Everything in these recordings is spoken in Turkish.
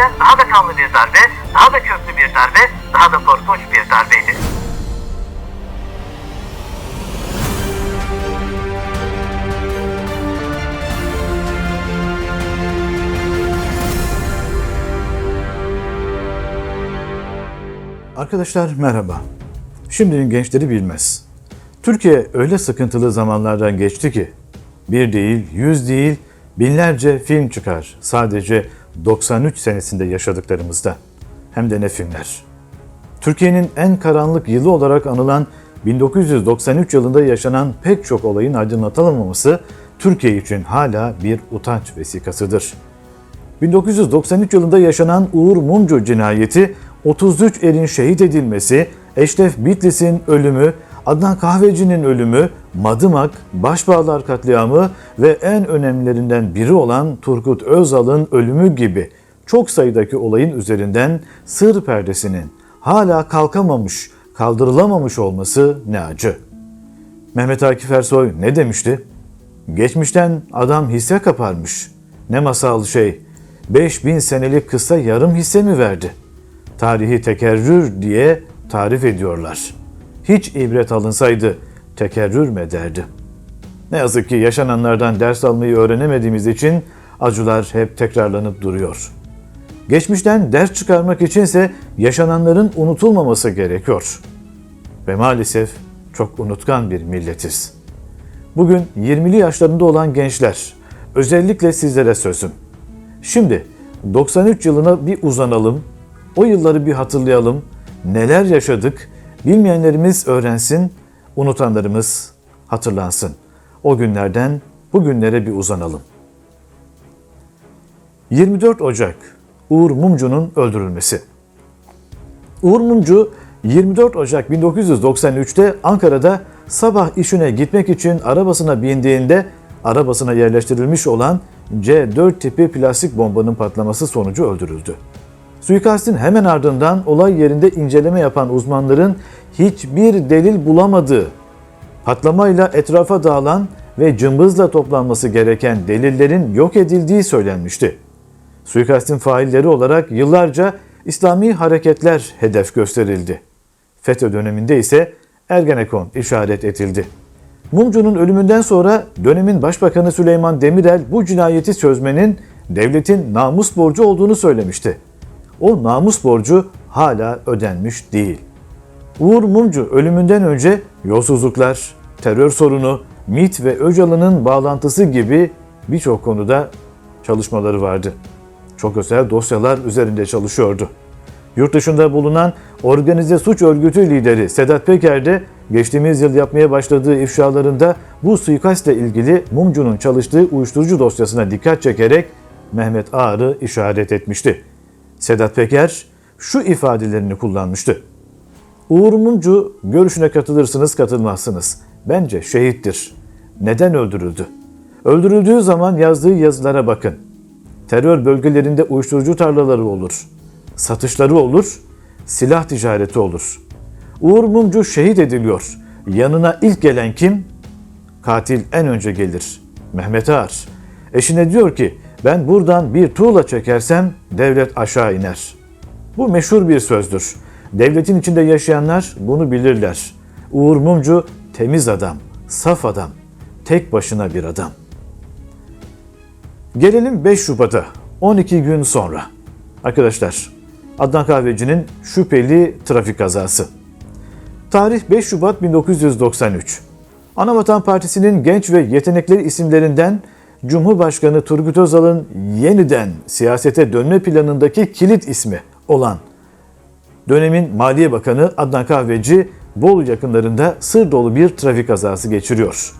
gerçekten daha da kanlı bir darbe, daha da köklü bir darbe, daha da korkunç bir darbeydi. Arkadaşlar merhaba. Şimdinin gençleri bilmez. Türkiye öyle sıkıntılı zamanlardan geçti ki bir değil, yüz değil, binlerce film çıkar sadece 93 senesinde yaşadıklarımızda. Hem de ne filmler. Türkiye'nin en karanlık yılı olarak anılan 1993 yılında yaşanan pek çok olayın aydınlatılamaması Türkiye için hala bir utanç vesikasıdır. 1993 yılında yaşanan Uğur Mumcu cinayeti, 33 erin şehit edilmesi, Eşref Bitlis'in ölümü, Adnan Kahveci'nin ölümü, Madımak, Başbağlar katliamı ve en önemlilerinden biri olan Turgut Özal'ın ölümü gibi çok sayıdaki olayın üzerinden sır perdesinin hala kalkamamış, kaldırılamamış olması ne acı. Mehmet Akif Ersoy ne demişti? Geçmişten adam hisse kaparmış. Ne masal şey. 5000 senelik kısa yarım hisse mi verdi? Tarihi tekerrür diye tarif ediyorlar. Hiç ibret alınsaydı tekerrür mü ederdi? Ne yazık ki yaşananlardan ders almayı öğrenemediğimiz için acılar hep tekrarlanıp duruyor. Geçmişten ders çıkarmak içinse yaşananların unutulmaması gerekiyor. Ve maalesef çok unutkan bir milletiz. Bugün 20'li yaşlarında olan gençler, özellikle sizlere sözüm. Şimdi 93 yılına bir uzanalım, o yılları bir hatırlayalım, neler yaşadık, bilmeyenlerimiz öğrensin, unutanlarımız hatırlansın. O günlerden bugünlere bir uzanalım. 24 Ocak Uğur Mumcu'nun öldürülmesi. Uğur Mumcu 24 Ocak 1993'te Ankara'da sabah işine gitmek için arabasına bindiğinde arabasına yerleştirilmiş olan C4 tipi plastik bombanın patlaması sonucu öldürüldü. Suikastin hemen ardından olay yerinde inceleme yapan uzmanların hiçbir delil bulamadığı, patlamayla etrafa dağılan ve cımbızla toplanması gereken delillerin yok edildiği söylenmişti. Suikastin failleri olarak yıllarca İslami hareketler hedef gösterildi. FETÖ döneminde ise Ergenekon işaret edildi. Mumcu'nun ölümünden sonra dönemin Başbakanı Süleyman Demirel bu cinayeti çözmenin devletin namus borcu olduğunu söylemişti. O namus borcu hala ödenmiş değil. Uğur Mumcu ölümünden önce yolsuzluklar, terör sorunu, MİT ve Öcalan'ın bağlantısı gibi birçok konuda çalışmaları vardı. Çok özel dosyalar üzerinde çalışıyordu. Yurt dışında bulunan organize suç örgütü lideri Sedat Peker de geçtiğimiz yıl yapmaya başladığı ifşalarında bu suikastle ilgili Mumcu'nun çalıştığı uyuşturucu dosyasına dikkat çekerek Mehmet Ağar'ı işaret etmişti. Sedat Peker şu ifadelerini kullanmıştı. Uğur Mumcu görüşüne katılırsınız katılmazsınız. Bence şehittir. Neden öldürüldü? Öldürüldüğü zaman yazdığı yazılara bakın. Terör bölgelerinde uyuşturucu tarlaları olur. Satışları olur, silah ticareti olur. Uğur Mumcu şehit ediliyor. Yanına ilk gelen kim? Katil en önce gelir. Mehmet Ağar. Eşine diyor ki ben buradan bir tuğla çekersem devlet aşağı iner. Bu meşhur bir sözdür. Devletin içinde yaşayanlar bunu bilirler. Uğur Mumcu temiz adam, saf adam, tek başına bir adam. Gelelim 5 Şubat'a, 12 gün sonra. Arkadaşlar, Adnan Kahveci'nin şüpheli trafik kazası. Tarih 5 Şubat 1993. Anavatan Partisi'nin genç ve yetenekli isimlerinden Cumhurbaşkanı Turgut Özal'ın yeniden siyasete dönme planındaki kilit ismi olan dönemin Maliye Bakanı Adnan Kahveci Bolu yakınlarında sır dolu bir trafik kazası geçiriyor.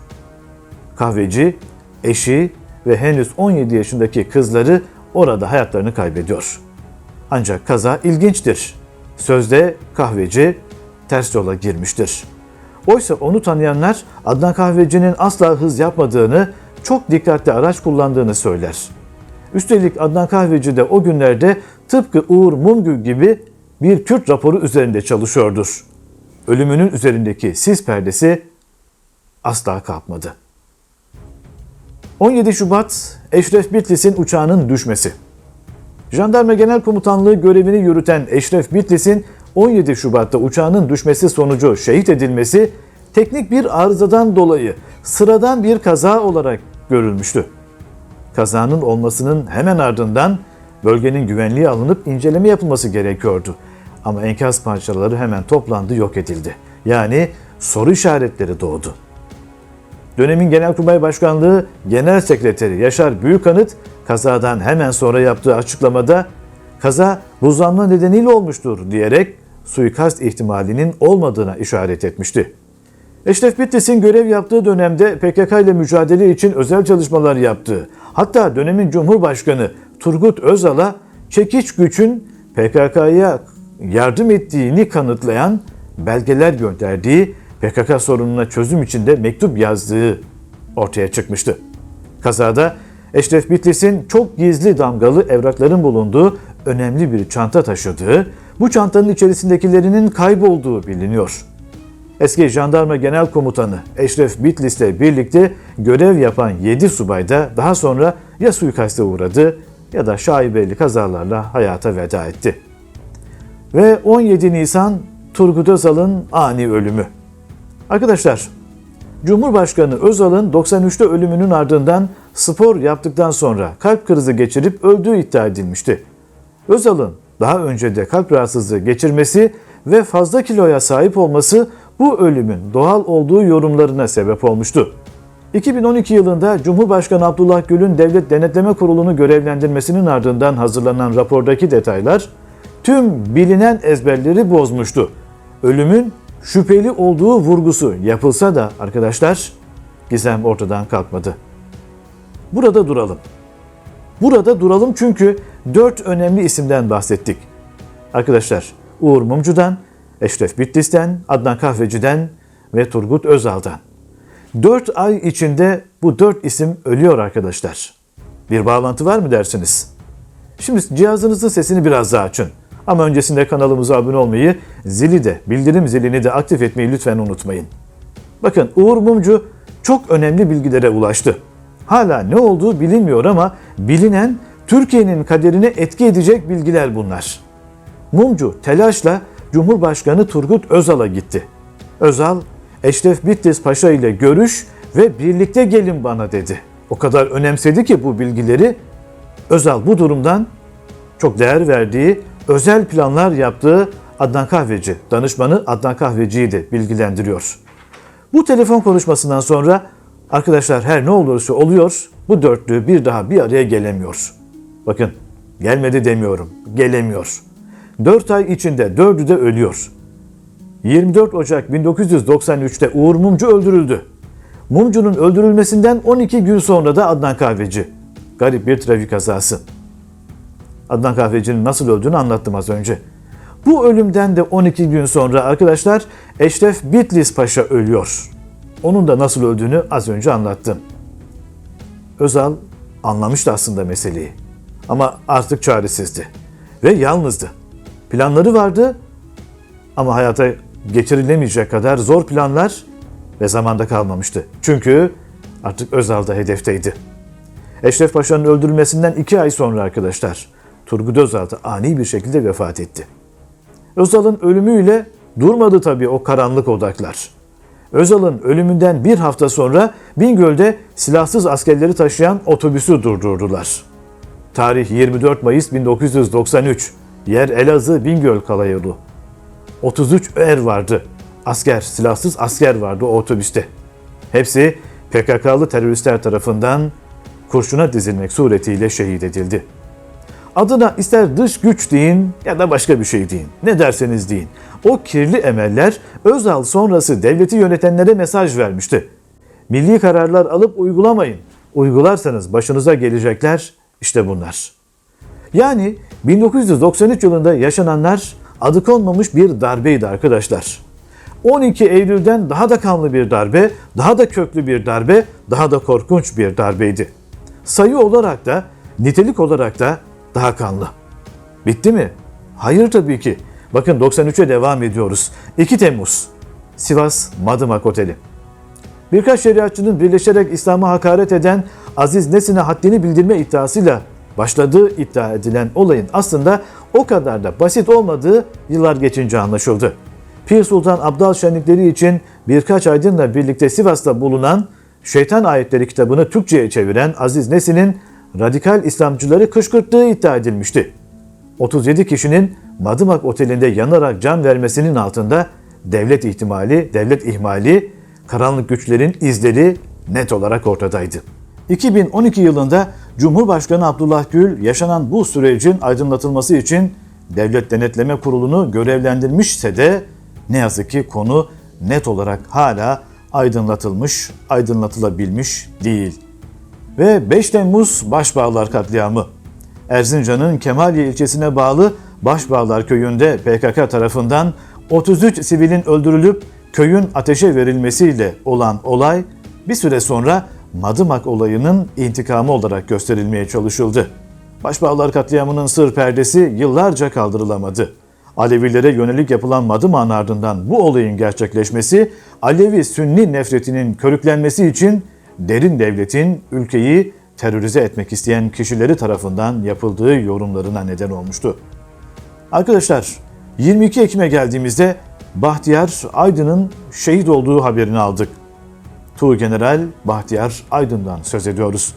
Kahveci, eşi ve henüz 17 yaşındaki kızları orada hayatlarını kaybediyor. Ancak kaza ilginçtir. Sözde kahveci ters yola girmiştir. Oysa onu tanıyanlar Adnan Kahveci'nin asla hız yapmadığını, çok dikkatli araç kullandığını söyler. Üstelik Adnan Kahveci de o günlerde tıpkı Uğur Mumgül gibi bir Kürt raporu üzerinde çalışıyordur. Ölümünün üzerindeki sis perdesi asla kalkmadı. 17 Şubat Eşref Bitlis'in uçağının düşmesi. Jandarma Genel Komutanlığı görevini yürüten Eşref Bitlis'in 17 Şubat'ta uçağının düşmesi sonucu şehit edilmesi teknik bir arızadan dolayı sıradan bir kaza olarak görülmüştü. Kazanın olmasının hemen ardından bölgenin güvenliğe alınıp inceleme yapılması gerekiyordu. Ama enkaz parçaları hemen toplandı, yok edildi. Yani soru işaretleri doğdu. Dönemin Genelkurmay Başkanlığı Genel Sekreteri Yaşar Büyükanıt kazadan hemen sonra yaptığı açıklamada kaza buzlanma nedeniyle olmuştur diyerek suikast ihtimalinin olmadığına işaret etmişti. Eşref Bitlis'in görev yaptığı dönemde PKK ile mücadele için özel çalışmalar yaptığı, hatta dönemin Cumhurbaşkanı Turgut Özal'a çekiç güçün PKK'ya yardım ettiğini kanıtlayan belgeler gönderdiği, PKK sorununa çözüm için de mektup yazdığı ortaya çıkmıştı. Kazada Eşref Bitlis'in çok gizli damgalı evrakların bulunduğu önemli bir çanta taşıdığı, bu çantanın içerisindekilerinin kaybolduğu biliniyor. Eski Jandarma Genel Komutanı Eşref Bitlis'le birlikte görev yapan 7 subay da daha sonra ya suikaste uğradı ya da şaibeli kazalarla hayata veda etti. Ve 17 Nisan Turgut Özal'ın ani ölümü. Arkadaşlar, Cumhurbaşkanı Özal'ın 93'te ölümünün ardından spor yaptıktan sonra kalp krizi geçirip öldüğü iddia edilmişti. Özal'ın daha önce de kalp rahatsızlığı geçirmesi ve fazla kiloya sahip olması bu ölümün doğal olduğu yorumlarına sebep olmuştu. 2012 yılında Cumhurbaşkanı Abdullah Gül'ün Devlet Denetleme Kurulu'nu görevlendirmesinin ardından hazırlanan rapordaki detaylar tüm bilinen ezberleri bozmuştu. Ölümün şüpheli olduğu vurgusu yapılsa da arkadaşlar gizem ortadan kalkmadı. Burada duralım. Burada duralım çünkü dört önemli isimden bahsettik. Arkadaşlar Uğur Mumcu'dan, Eşref Bitlis'ten, Adnan Kahveci'den ve Turgut Özal'dan. Dört ay içinde bu dört isim ölüyor arkadaşlar. Bir bağlantı var mı dersiniz? Şimdi cihazınızın sesini biraz daha açın. Ama öncesinde kanalımıza abone olmayı, zili de, bildirim zilini de aktif etmeyi lütfen unutmayın. Bakın Uğur Mumcu çok önemli bilgilere ulaştı. Hala ne olduğu bilinmiyor ama bilinen Türkiye'nin kaderine etki edecek bilgiler bunlar. Mumcu telaşla Cumhurbaşkanı Turgut Özal'a gitti. Özal, Eşref Bitlis Paşa ile görüş ve birlikte gelin bana dedi. O kadar önemsedi ki bu bilgileri Özal bu durumdan çok değer verdiği, özel planlar yaptığı Adnan Kahveci, danışmanı Adnan Kahveci'yi de bilgilendiriyor. Bu telefon konuşmasından sonra arkadaşlar her ne olursa oluyor bu dörtlü bir daha bir araya gelemiyor. Bakın gelmedi demiyorum, gelemiyor. 4 ay içinde dördü de ölüyor. 24 Ocak 1993'te Uğur Mumcu öldürüldü. Mumcu'nun öldürülmesinden 12 gün sonra da Adnan Kahveci. Garip bir trafik kazası. Adnan Kahveci'nin nasıl öldüğünü anlattım az önce. Bu ölümden de 12 gün sonra arkadaşlar Eşref Bitlis Paşa ölüyor. Onun da nasıl öldüğünü az önce anlattım. Özal anlamıştı aslında meseleyi. Ama artık çaresizdi. Ve yalnızdı. Planları vardı ama hayata geçirilemeyecek kadar zor planlar ve zamanda kalmamıştı. Çünkü artık Özal da hedefteydi. Eşref Paşa'nın öldürülmesinden iki ay sonra arkadaşlar Turgut Özal da ani bir şekilde vefat etti. Özal'ın ölümüyle durmadı tabii o karanlık odaklar. Özal'ın ölümünden bir hafta sonra Bingöl'de silahsız askerleri taşıyan otobüsü durdurdular. Tarih 24 Mayıs 1993. Yer Elazığ Bingöl Kalayolu. 33 er vardı. Asker, silahsız asker vardı o otobüste. Hepsi PKK'lı teröristler tarafından kurşuna dizilmek suretiyle şehit edildi. Adına ister dış güç deyin ya da başka bir şey deyin. Ne derseniz deyin. O kirli emeller Özal sonrası devleti yönetenlere mesaj vermişti. Milli kararlar alıp uygulamayın. Uygularsanız başınıza gelecekler işte bunlar. Yani 1993 yılında yaşananlar adı konmamış bir darbeydi arkadaşlar. 12 Eylül'den daha da kanlı bir darbe, daha da köklü bir darbe, daha da korkunç bir darbeydi. Sayı olarak da, nitelik olarak da daha kanlı. Bitti mi? Hayır tabii ki. Bakın 93'e devam ediyoruz. 2 Temmuz. Sivas Madımak Oteli. Birkaç şeriatçının birleşerek İslam'a hakaret eden Aziz Nesin'e haddini bildirme iddiasıyla başladığı iddia edilen olayın aslında o kadar da basit olmadığı yıllar geçince anlaşıldı. Pir Sultan Abdal şenlikleri için birkaç aydınla birlikte Sivas'ta bulunan Şeytan Ayetleri kitabını Türkçe'ye çeviren Aziz Nesin'in radikal İslamcıları kışkırttığı iddia edilmişti. 37 kişinin Madımak Oteli'nde yanarak can vermesinin altında devlet ihtimali, devlet ihmali, karanlık güçlerin izleri net olarak ortadaydı. 2012 yılında Cumhurbaşkanı Abdullah Gül yaşanan bu sürecin aydınlatılması için Devlet Denetleme Kurulu'nu görevlendirmişse de ne yazık ki konu net olarak hala aydınlatılmış, aydınlatılabilmiş değil. Ve 5 Temmuz Başbağlar katliamı. Erzincan'ın Kemaliye ilçesine bağlı Başbağlar köyünde PKK tarafından 33 sivilin öldürülüp köyün ateşe verilmesiyle olan olay bir süre sonra Madımak olayının intikamı olarak gösterilmeye çalışıldı. Başbağlar katliamının sır perdesi yıllarca kaldırılamadı. Alevilere yönelik yapılan Madımak'ın ardından bu olayın gerçekleşmesi, Alevi-Sünni nefretinin körüklenmesi için derin devletin ülkeyi terörize etmek isteyen kişileri tarafından yapıldığı yorumlarına neden olmuştu. Arkadaşlar 22 Ekim'e geldiğimizde Bahtiyar Aydın'ın şehit olduğu haberini aldık. Tuğgeneral Bahtiyar Aydın'dan söz ediyoruz.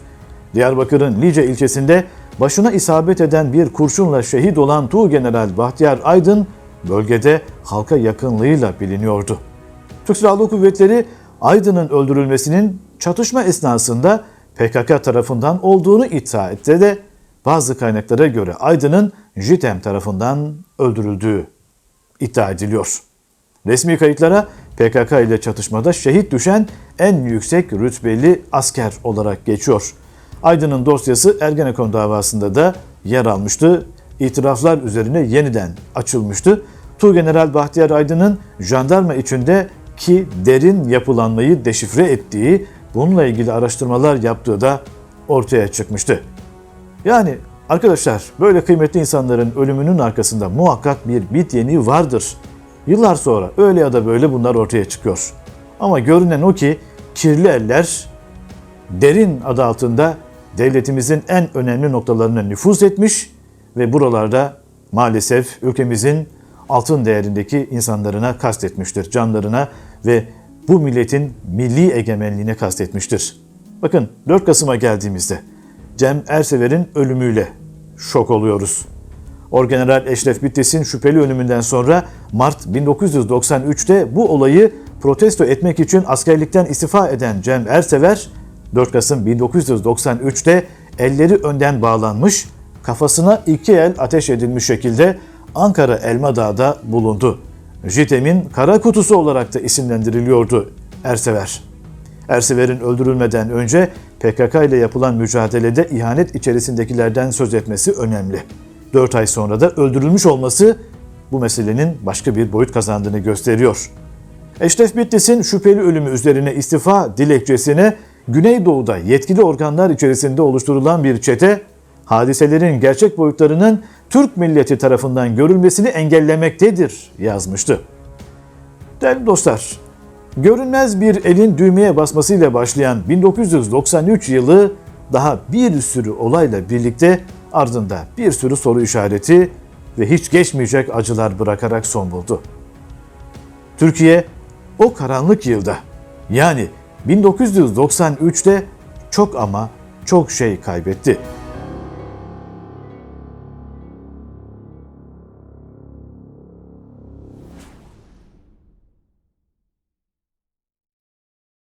Diyarbakır'ın Lice ilçesinde başına isabet eden bir kurşunla şehit olan Tuğgeneral Bahtiyar Aydın bölgede halka yakınlığıyla biliniyordu. Türk Silahlı Kuvvetleri Aydın'ın öldürülmesinin çatışma esnasında PKK tarafından olduğunu iddia etti de bazı kaynaklara göre Aydın'ın JITEM tarafından öldürüldüğü iddia ediliyor. Resmi kayıtlara PKK ile çatışmada şehit düşen en yüksek rütbeli asker olarak geçiyor. Aydın'ın dosyası Ergenekon davasında da yer almıştı. İtiraflar üzerine yeniden açılmıştı. Tuğgeneral Bahtiyar Aydın'ın jandarma içinde ki derin yapılanmayı deşifre ettiği, bununla ilgili araştırmalar yaptığı da ortaya çıkmıştı. Yani arkadaşlar böyle kıymetli insanların ölümünün arkasında muhakkak bir bit yeniği vardır. Yıllar sonra öyle ya da böyle bunlar ortaya çıkıyor. Ama görünen o ki kirli eller derin adı altında devletimizin en önemli noktalarına nüfuz etmiş ve buralarda maalesef ülkemizin altın değerindeki insanlarına kastetmiştir. Canlarına ve bu milletin milli egemenliğine kastetmiştir. Bakın 4 Kasım'a geldiğimizde Cem Ersever'in ölümüyle şok oluyoruz. Orgeneral Eşref Bitlis'in şüpheli ölümünden sonra Mart 1993'te bu olayı protesto etmek için askerlikten istifa eden Cem Ersever, 4 Kasım 1993'te elleri önden bağlanmış, kafasına iki el ateş edilmiş şekilde Ankara Elmadağ'da bulundu. JITEM'in kara kutusu olarak da isimlendiriliyordu Ersever. Ersever'in öldürülmeden önce PKK ile yapılan mücadelede ihanet içerisindekilerden söz etmesi önemli. 4 ay sonra da öldürülmüş olması bu meselenin başka bir boyut kazandığını gösteriyor. Eşref Bitlis'in şüpheli ölümü üzerine istifa dilekçesine Güneydoğu'da yetkili organlar içerisinde oluşturulan bir çete, hadiselerin gerçek boyutlarının Türk milleti tarafından görülmesini engellemektedir yazmıştı. Değerli dostlar, görünmez bir elin düğmeye basmasıyla başlayan 1993 yılı daha bir sürü olayla birlikte ardında bir sürü soru işareti ve hiç geçmeyecek acılar bırakarak son buldu. Türkiye o karanlık yılda yani 1993'te çok ama çok şey kaybetti.